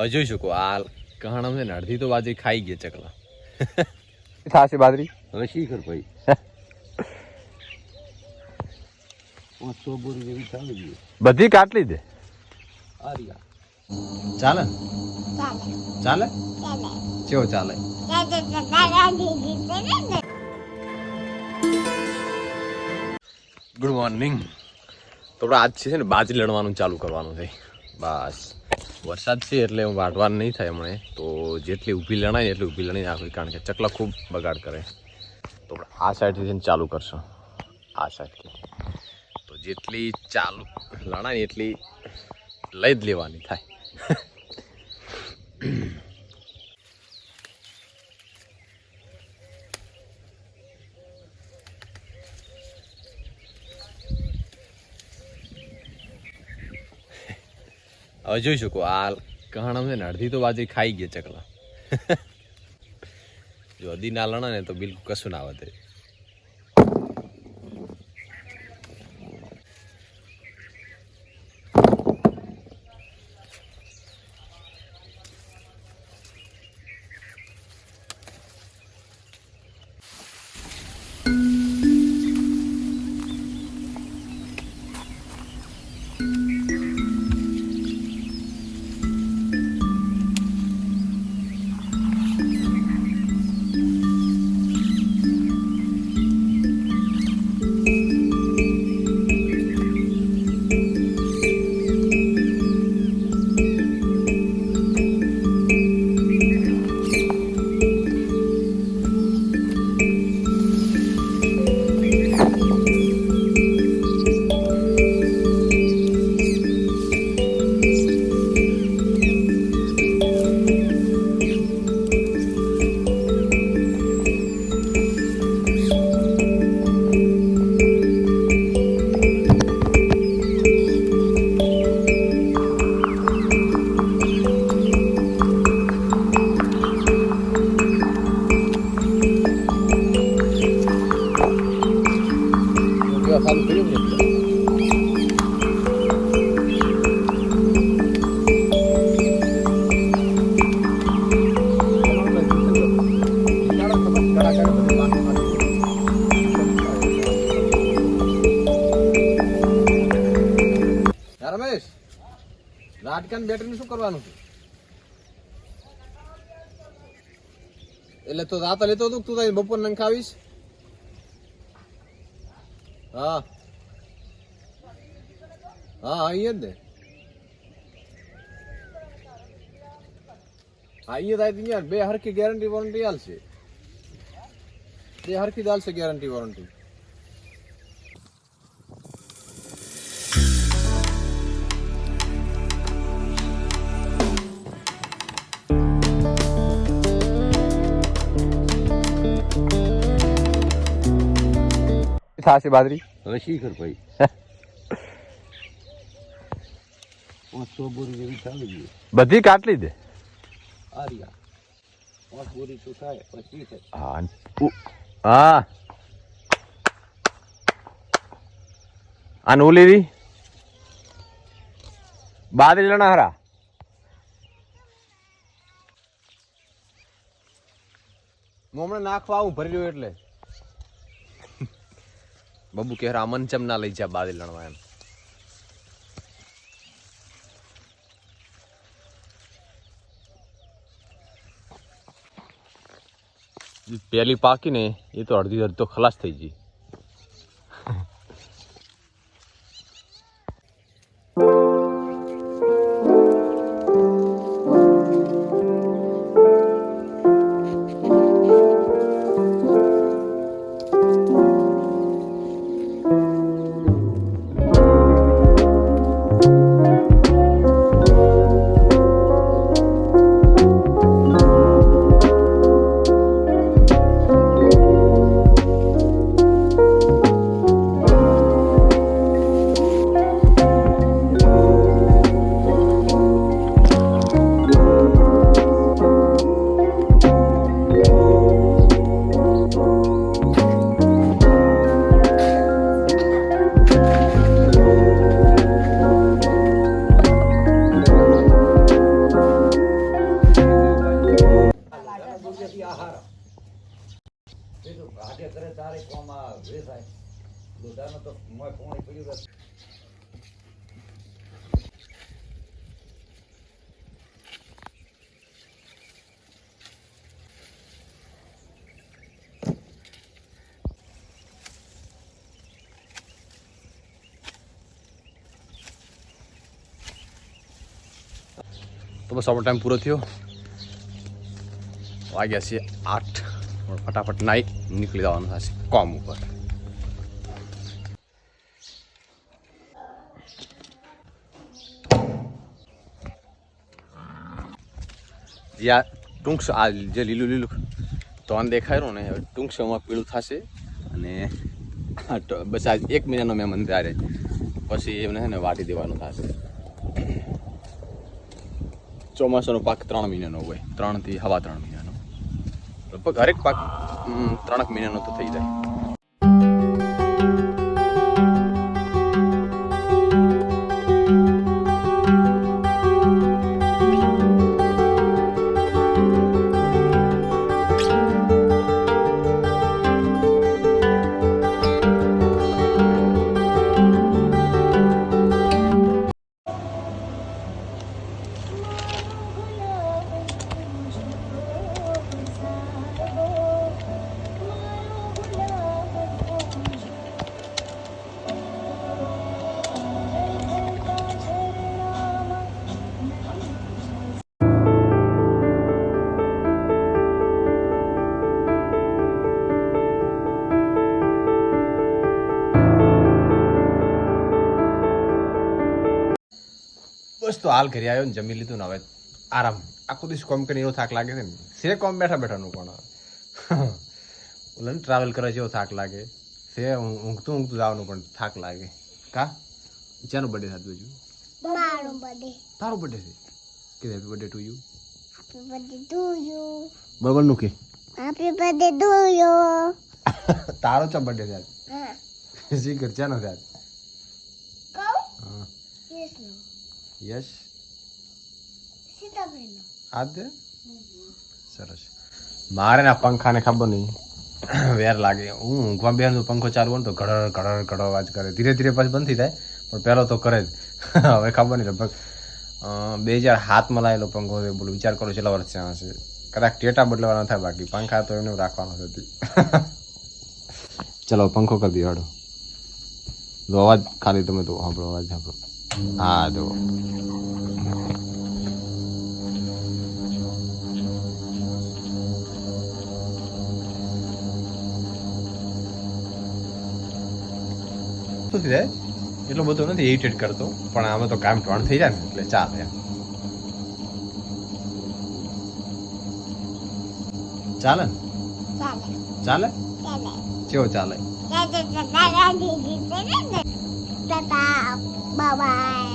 હવે જોઈ શકો આ કહાણા છે ને અડધી તો બાજરી ખાઈ ગઈ ચકલા. થાશે બાજરી? હવે શીખર ભાઈ. પાંચસો બોરી જેવી ચાલી ગઈ. બધી કાટલી દે ચાલે? ચાલે? કેવો ચાલે? ગુડ મોર્નિંગ તો આજ છે ને બાજરી લણવાનું ચાલુ કરવાનું છે. બસ. વરસાદ છે એટલે વાટવાનું નહીં થાય હમણાં તો જેટલી ઊભી લણાય એટલી ઊભી લણી નાખવી, કારણ કે ચકલા ખૂબ બગાડ કરે. તો આ સાઈડથી છે ચાલુ કરશું. આ સાઈડથી. તો જેટલી ચાલુ લણાય એટલી લઈ જ લેવાની થાય. હવે જોઈ શકો, આ કહાણમ છે ને, અડધી તો બાજરી ખાઈ ગયા ચકલા. જો અદી ના લણા ને તો બિલકુલ કશું ના વધે રમેશ રાટકાન બેટરી શું કરવાનું છે? એટલે તો રાતે લેતો હતો તું તારી બપોર નંખાવીશ હા હા. હા અહીંયા જ ને. હા અહીંયા થાય તો બે હરખી ગેરંટી વોરંટી હાલશે બે હરખી જ હાલશે ગેરંટી વોરંટી થાશે બાજરી? હવે શીખર ભાઈ? પાંચસો બોરી જેવી ચાલી ગઈ બધી કાટલી દે? આરિયા પાંચ બોરી તો થાય પછી હા હા. અને ઓલી બાદરી લણા હરા. હું હમણાં નાખવા આવું ભરી રહ્યો એટલે. બબુ કે રામન ચમ ના લઈ જા બાદ લણવા એમ. પેલી પાકી ને એ તો અડધી અડધી ખલાસ થઈ ગઈ. લોઢાનો તો મોય પોણી પડ્યું રહે. તો બસ આપણો ટાઈમ પૂરો થયો. વાગ્યા છે આઠ. ફટાફટ નાઈ નીકળી જવાનું થશે. કોમ ઉપર. યા ટૂંક આ જે લીલું લીલું તોન દેખાય ને ટૂંક સમયમાં પીળું થશે. અને બસ આજ એક મહિનાનો મેં મંદિર આરે. પછી એમને છે ને વાટી દેવાનું થશે. ચોમાસાનો પાક ત્રણ મહિનાનો હોય. ત્રણથી હવા ત્રણ મહિનાનો. લગભગ હરેક પાક ત્રણેક મહિનાનો તો થઈ જાય. બસ તો હાલ ઘરે આવ્યો ને જમી લીધું ને હવે આરામ. આખો દિવસ કોમ કરીને એવો થાક લાગે છે ને. સે કોમ બેઠા બેઠાનું પણ. ઓલા ટ્રાવેલ કરે છે એવો થાક લાગે. સે ઊંઘ- ઊંઘતું ઊંઘતું જવાનું પણ થાક લાગે. કા? જેનું બર્થડે થતું હજુ મારો બર્થડે તારો બર્થડે છે? કે happy birthday to you happy birthday to you બરોબરનું કે હેપી બર્થડે ટુ યુ તારો ચા બર્થડે છે? હા. જી ઘર ચાનો છે આજ કહું હા યસ નો આજ દે સરસ. મારે ના પંખાને ખબર નહીં. વેર લાગે. હું ઊંઘવા બેન પંખો ચાલુ હોય તો ઘડર ઘડર ઘડર અવાજ કરે. ધીરે ધીરે પછી બંધ થઈ જાય પણ પહેલો તો કરે જ. હવે ખબર નહીં લગભગ બે હજાર હાથમાં લાયેલો પંખો છે બોલું વિચાર કરો છેલ્લા વર્ષ હશે કદાચ ટેટા બદલવાના થાય બાકી. પંખા તો એમને રાખવાનો હતી ચલો પંખો કરી દો હાડો. અવાજ ખાલી તમે તો સાંભળો અવાજ સાંભળો. હા જો શું થઈ જાય એટલો બધો નથી ઇરિટેટ કરતો પણ આમાં તો કામ ટોણ થઈ જાય ને એટલે ચાલે એમ ચાલે ને? ચાલે? ચાલે. ચાલે? કેવો ચાલે ચાલે ચાલે ચાલે ચાલે ચાલે બાય